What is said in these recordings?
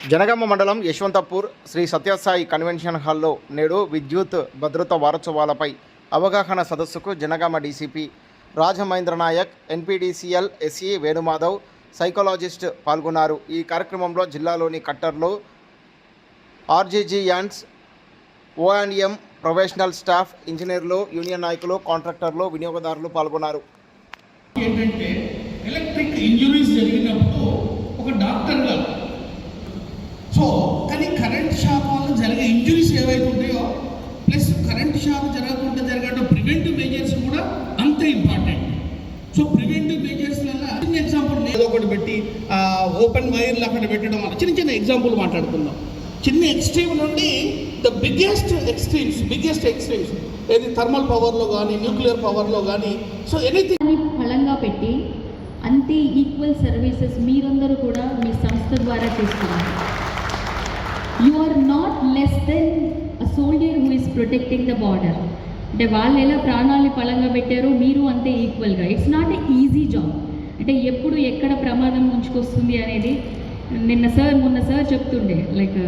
జనగామ మండలం యశ్వంతపూర్ శ్రీ సత్యసాయి కన్వెన్షన్ హాల్లో నేడు విద్యుత్ భద్రత వారోత్సవాలపై అవగాహన సదస్సుకు Jangaon DCP Rajamahendra Nayak NPDCL SE Venumadhav psychologist పాల్గొన్నారు. ఈ కార్యక్రమంలో జిల్లాలోని కట్టర్లు ఆర్జీజీ యాండ్స్ ఓఎన్ఎం ప్రొఫెషనల్ స్టాఫ్ ఇంజనీర్లు యూనియన్ నాయకులు కాంట్రాక్టర్లు వినియోగదారులు పాల్గొన్నారు. ఏంటంటే ఎలక్ట్రిక్ ఇంజురీస్ జరిగినప్పుడు ఒక డాక్టర్గా సో కానీ కరెంట్ షాక్ వల్ల జరిగే ఇంజురీస్ ఏవైతే ఉంటాయో ప్లస్ కరెంట్ షాక్ జరగకుండా జరగడం ప్రివెంటివ్ మెజర్స్ కూడా అంతే ఇంపార్టెంట్. సో ప్రివెంటివ్ మెజర్స్ చిన్న ఎగ్జాంపుల్ ఏదో ఒకటి పెట్టి ఓపెన్ వైర్లు అక్కడ పెట్టడం వల్ల చిన్న చిన్న ఎగ్జాంపుల్ మాట్లాడుకుందాం. చిన్న ఎక్స్ట్రీమ్ నుండి the biggest extremes biggest extremes ఏది థర్మల్ పవర్లో కానీ న్యూక్లియర్ పవర్లో కానీ సో ఎనీథింగ్ ఫలంగా పెట్టి అంతే ఈక్వల్ సర్వీసెస్ మీరందరూ కూడా మీ సంస్థ ద్వారా చేస్తున్నారు. You are not less than a soldier who is protecting the border అంటే వాళ్ళు ఎలా ప్రాణాలని ఫలంగా పెట్టారో మీరు అంతే ఈక్వల్గా it's not a easy job అంటే ఎప్పుడు ఎక్కడ ప్రమాదం ముంచుకొస్తుంది అనేది నిన్న సార్ మొన్న సార్ చెప్తుండే. లైక్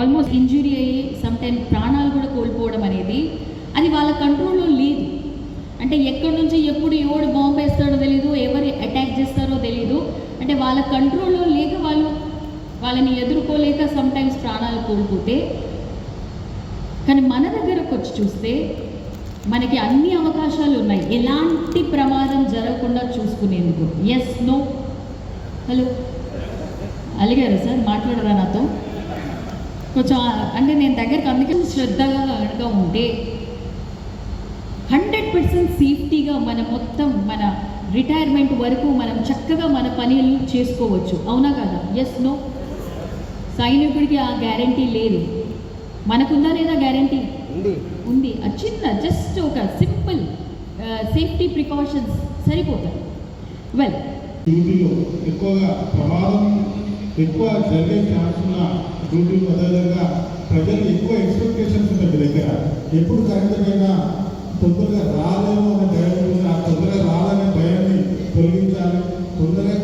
ఆల్మోస్ట్ ఇంజురీ అయ్యి సమ్టైమ్ ప్రాణాలు కూడా కోల్పోవడం అనేది అది వాళ్ళ కంట్రోల్లో లేదు. అంటే ఎక్కడి నుంచి ఎప్పుడు ఎవడు బాంబు వేస్తాడో తెలియదు ఎవరు అటాక్ చేస్తారో తెలియదు అంటే వాళ్ళ కంట్రోల్లో వాళ్ళని ఎదుర్కోలేక సమ్టైమ్స్ ప్రాణాలు కోల్పోతే కానీ మన దగ్గరకు వచ్చి చూస్తే మనకి అన్ని అవకాశాలు ఉన్నాయి. ఎలాంటి ప్రమాదం జరగకుండా చూసుకునేందుకు. ఎస్ నో హలో అలిగారు సార్? మాట్లాడరా నాతో? కొంచెం అంటే నేను దగ్గరకు అందుకే శ్రద్ధగా కనుక ఉంటే హండ్రెడ్ పర్సెంట్ సేఫ్టీగా మన మొత్తం మన రిటైర్మెంట్ వరకు మనం చక్కగా మన పనులు చేసుకోవచ్చు. అవునా కదా? ఎస్ నో సైనికుడికి ఆ గ్యారంటీ లేదు. మనకుందా లేదా గ్యారంటీ ఉంది. ఉంది. ఆ చిన్న జస్ట్ ఒక సింపుల్ సేఫ్టీ ప్రికాషన్స్ సరిపోతాయి. వెల్ డ్యూటీలో ఎక్కువగా ప్రమాదం ఎక్కువ జరిగే ఛాన్స్ ఉన్న డ్యూటీలు అదేవిధంగా ప్రజలు ఎక్కువ ఎక్స్పెక్టేషన్స్ ఉంటాయి మీ దగ్గర. ఎప్పుడు కరెంట్ పైన తొందరగా రాలేమో అనే భయం ఆ తొందరగా రాలనే భయాన్ని తొలగించాలి. తొందరగా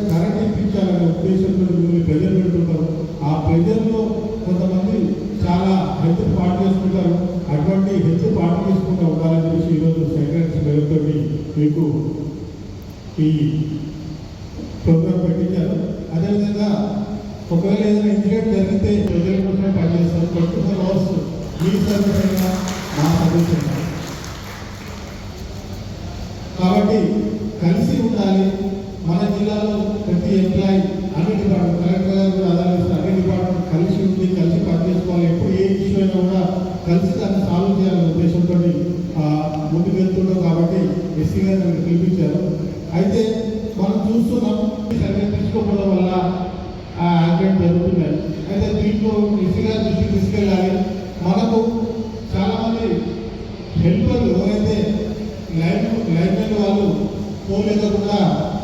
మీకు ఈ ప్రోగ్రామ్ పెట్టించారు అదేవిధంగా ఒకవేళ ఏదైనా ఇన్సిడెంట్ జరిగితే ప్రజల కోసం పనిచేస్తారు ట్వంటీ ఫోర్ అవర్స్ మీ సర్వీస్ అయినా అలాగే పెరుగుతున్నాయి. జరుగుతున్నాయి అయితే దీంట్లో ఈసీగా దృష్టికి తీసుకెళ్ళాలి. మనకు చాలామంది హెల్పర్లు అయితే లైన్ లైన్మెన్ వాళ్ళు పోలేకుండా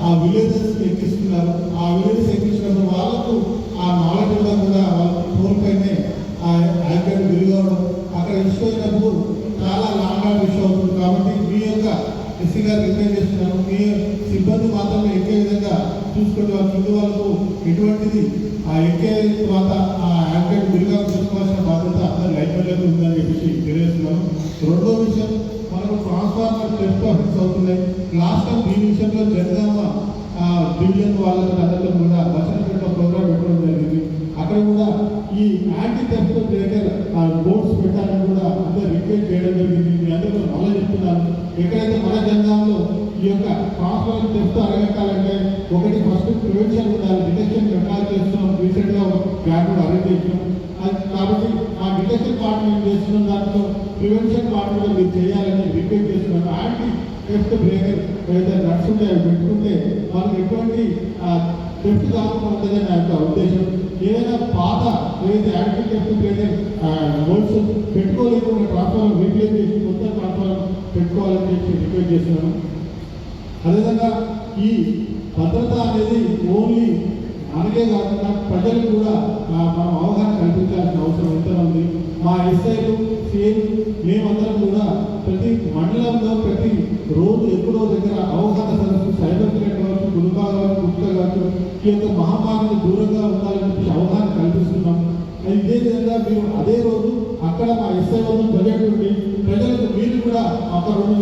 ఆ విలేజెస్ ఎక్కిస్తున్నారు. ఆ విలేజెస్ ఎక్కించినప్పుడు వాళ్ళకు ఆ నాలెడ్జ్ కూడా కూడా వాళ్ళ ఫోన్ పైనే ఆ యాక్టర్ విలువడం అక్కడ ఇష్యూ అయినప్పుడు చాలా లాంగ్ ఆఫ్ ఇష్యూ అవుతుంది. కాబట్టి మీ యొక్క ఎస్సీ గారు రిక్వెస్ట్ చేస్తున్నాను మీ సిబ్బంది మాత్రమే ఎక్కే విధంగా చూసుకుంటే వాళ్ళ ఎటువంటిది ఆ ఎక్కే తర్వాత ఆ యాక్సిడెంట్ విలుగా చూసుకోవాల్సిన బాధ్యత అందరి లైబ్రరీలో ఉందని చెప్పేసి తెలియజేస్తున్నాను. రెండో విషయం మనకు ట్రాన్స్ఫార్మర్ టెస్ట్ ఆఫీస్ అవుతున్నాయి. లాస్ట్ టైం ఈ విషయంలో జనగామ డివిజన్ వాళ్ళతో అందరితో కూడా వచన పెట్ట ప్రోగ్రామ్ పెట్టడం జరిగింది. అక్కడ కూడా ఈ యాంటీ టెస్ట్ బ్రేకర్ బోర్డ్స్ పెట్టాలని కూడా అందరూ రిక్వెస్ట్ చేయడం జరిగింది. మీ అందరూ మళ్ళీ చెప్తున్నాను. ఎక్కడైతే మన జనగామలో ఈ యొక్క పాస్వర్డ్ చెప్తూ అరగట్టాలంటే ఒకటి ఫస్ట్ ప్రివెన్షన్ దాని డిటెక్షన్ ఎట్లా చేస్తున్నాం. రీసెంట్గా ఒక కూడా అరేంజ్ చేసినాం. అది కాబట్టి ఆ డిటెక్షన్ పార్ట్ మేము చేస్తున్నాం. దాంట్లో ప్రివెన్షన్ పార్ట్ కూడా మీరు చేయాలని రిక్వెస్ట్ చేస్తున్నాం. యాంటీ థెఫ్ట్ బ్రేకర్ ఏదైతే నట్స్ అవి పెట్టుకుంటే మనకు ఎటువంటి థెఫ్ట్ కాకుండా ఉంటుందని నా యొక్క ఉద్దేశం. ఏదైనా పాత ఏదైతే యాంటీ థెఫ్ట్ బ్రేకర్ నోట్స్ పెట్టుకోలేకుండా ట్రాన్స్ఫార్మర్ రీప్లేస్ చేసి కొత్త ట్రాన్స్ఫార్మర్ పెట్టుకోవాలని చెప్పి రిక్వెస్ట్ చేస్తున్నాను అదేవిధంగా ఈ భద్రత అనేది ఓన్లీ మనకే కాకుండా ప్రజలకు కూడా మనం అవగాహన కల్పించాల్సిన అవసరం ఎంత ఉంది మా ఎస్ఐలు సీఎం మేమందరం కూడా ప్రతి మండలంలో ప్రతి రోజు ఎప్పుడో దగ్గర అవగాహన సదస్సు సైబర్ క్రైమ్ కావచ్చు గురుకాలు కావచ్చు గుప్త కావచ్చు ఈ యొక్క మహమ్మారిని దూరంగా ఉండాలని చెప్పి అవగాహన కల్పిస్తున్నాం. మీరు అదే రోజు అక్కడ మా ఎస్ఐ వాళ్ళు ప్రజెంట్ ప్రజలకు మీరు కూడా ఒక రెండు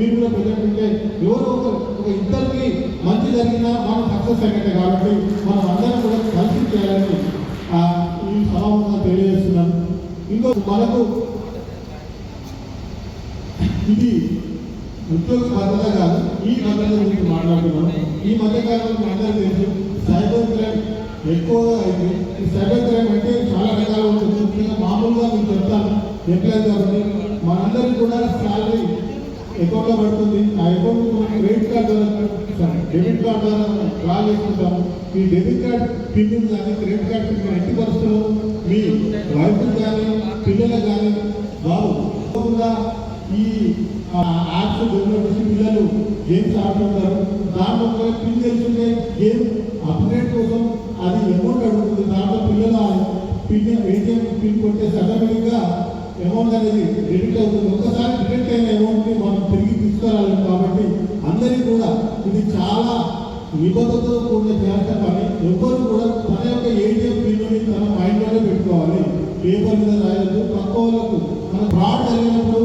వీటిలో మీరు ఎవరో ఒక ఒక ఇద్దరికి మంచి జరిగినా మనం సక్సెస్ అయినట్టే కాబట్టి మనం అందరం కూడా కలిసి చేయాలని ఈ సభాముఖంగా తెలియజేస్తున్నాను. ఇంకో మనకు ఇది ఉద్యోగ భద్రత కాదు ఈ భద్రత గురించి మాట్లాడుతున్నాం. ఈ మధ్యకాలంలో మీ అందరికీ తెలుసు సైబర్ క్రైమ్ ఎక్కువగా అయింది ఈ సైబర్ క్రైమ్ అంటే చాలా రకాలు ఉంటుంది ముఖ్యంగా మామూలుగా మీకు చెప్తాను ఎంప్లాయ్ కాబట్టి మనందరికీ కూడా శాలరీ అకౌంట్లో పడుతుంది ఆ అకౌంట్ క్రెడిట్ కార్డు ద్వారా డెబిట్ కార్డ్ ద్వారా డ్రా చేసుకుంటాం మీ డెబిట్ కార్డ్ పిన్ కానీ క్రెడిట్ కార్డ్ పిన్ కానీ ఎట్టి పరిస్థితుల్లో మీ వైఫ్ కానీ పిల్లలకు కానీ వారు తప్పకుండా ఈ యాప్స్ డెవలప్ చేసి పిల్లలు గేమ్స్ ఆడుతుంటారు. దాంట్లో ఒకవేళ పిన్ తెలుసుంటే గేమ్ అప్డేట్ కోసం అది అమౌంట్ అడుగుతుంది. దాంట్లో పిల్లలు పిన్ ఏటీఎం పిన్ కొట్టేసి ఆటోమేటిక్గా అమౌంట్ అనేది క్రెడిట్ అవుతుంది ఒక్కసారి క్రెడిట్ అయిన అమౌంట్ని మనం తిరిగి తీసుకురాలి కాబట్టి అందరికీ కూడా ఇది చాలా నిబద్ధతతో కూడిన జాగ్రత్త పని. ఎవ్వరు కూడా తన యొక్క ఏటీఎం పిన్ని తన మైండ్లోనే పెట్టుకోవాలి. పేపర్ మీద రాయొద్దు. పక్క మన ఫ్రాడ్ జరిగినప్పుడు